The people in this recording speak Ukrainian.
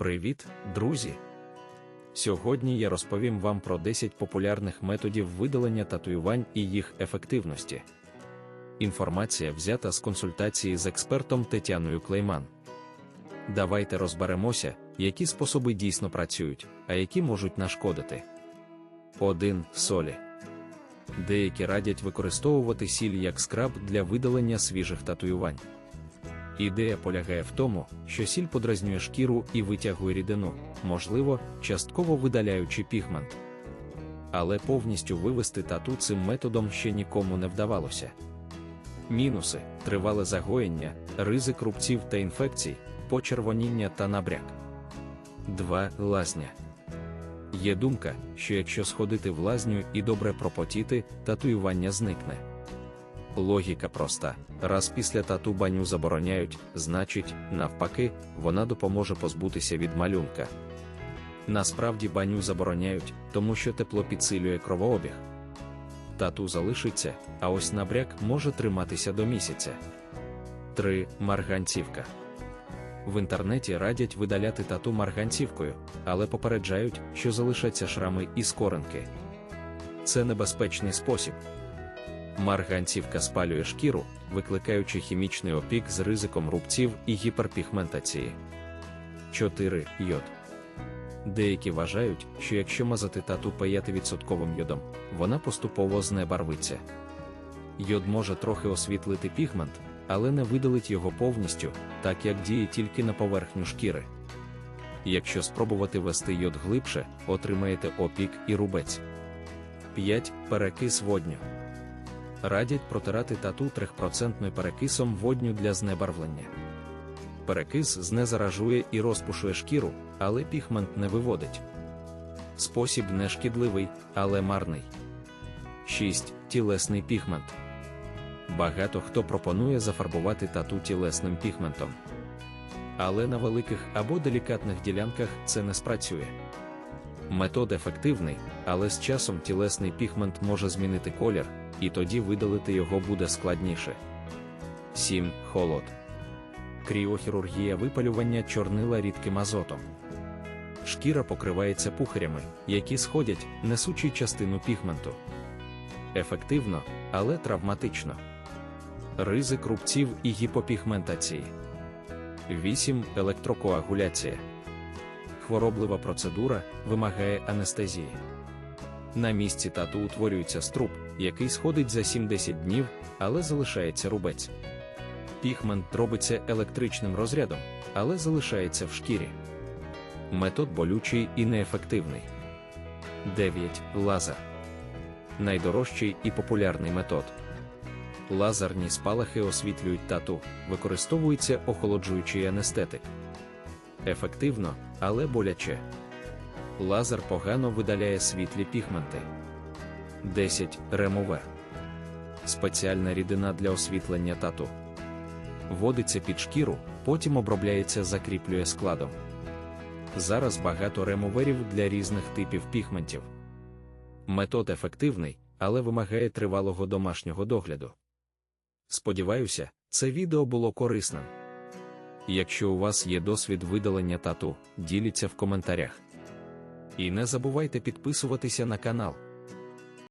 Привіт, друзі! Сьогодні я розповім вам про 10 популярних методів видалення татуювань і їх ефективності. Інформація взята з консультації з експертом Тетяною Клейман. Давайте розберемося, які способи дійсно працюють, а які можуть нашкодити. 1. Солі. Деякі радять використовувати сіль як скраб для видалення свіжих татуювань. Ідея полягає в тому, що сіль подразнює шкіру і витягує рідину, можливо, частково видаляючи пігмент. Але повністю вивести тату цим методом ще нікому не вдавалося. Мінуси тривале загоєння, ризик рубців та інфекцій, почервоніння та набряк. 2. Лазня. Є думка, що якщо сходити в лазню і добре пропотіти, татуювання зникне. Логіка проста: раз після тату баню забороняють, значить, навпаки, вона допоможе позбутися від малюнка. Насправді баню забороняють, тому що тепло підсилює кровообіг. Тату залишиться, а ось набряк може триматися до місяця. 3. Марганцівка. В інтернеті радять видаляти тату марганцівкою, але попереджають, що залишаться шрами і скоринки. Це небезпечний спосіб. Марганцівка спалює шкіру, викликаючи хімічний опік з ризиком рубців і гіперпігментації. 4. Йод. Деякі вважають, що якщо мазати тату 5% йодом, вона поступово знебарвиться. Йод може трохи освітлити пігмент, але не видалить його повністю, так як діє тільки на поверхню шкіри. Якщо спробувати ввести йод глибше, отримаєте опік і рубець. 5. Перекис водню. Радять протирати тату 3% перекисом водню для знебарвлення. Перекис знезаражує і розпушує шкіру, але пігмент не виводить. Спосіб не шкідливий, але марний. 6. Тілесний пігмент. Багато хто пропонує зафарбувати тату тілесним пігментом. Але на великих або делікатних ділянках це не спрацює. Метод ефективний, але з часом тілесний пігмент може змінити колір, і тоді видалити його буде складніше. 7. Холод. Кріохірургія випалювання чорнила рідким азотом. Шкіра покривається пухарями, які сходять, несучи частину пігменту. Ефективно, але травматично. Ризик рубців і гіпопігментації. 8. Електрокоагуляція. Хвороблива процедура вимагає анестезії. На місці тату утворюється струп, який сходить за 70 днів, але залишається рубець. Пігмент робиться електричним розрядом, але залишається в шкірі. Метод болючий і неефективний. 9. Лазер. Найдорожчий і популярний метод. Лазерні спалахи освітлюють тату, використовується охолоджуючий анестетик. Ефективно, але боляче. Лазер погано видаляє світлі пігменти. 10. Ремувер. Спеціальна рідина для освітлення тату. Водиться під шкіру, потім обробляється, закріплює складом. Зараз багато ремуверів для різних типів пігментів. Метод ефективний, але вимагає тривалого домашнього догляду. Сподіваюся, це відео було корисним. Якщо у вас є досвід видалення тату, діліться в коментарях. І не забувайте підписуватися на канал.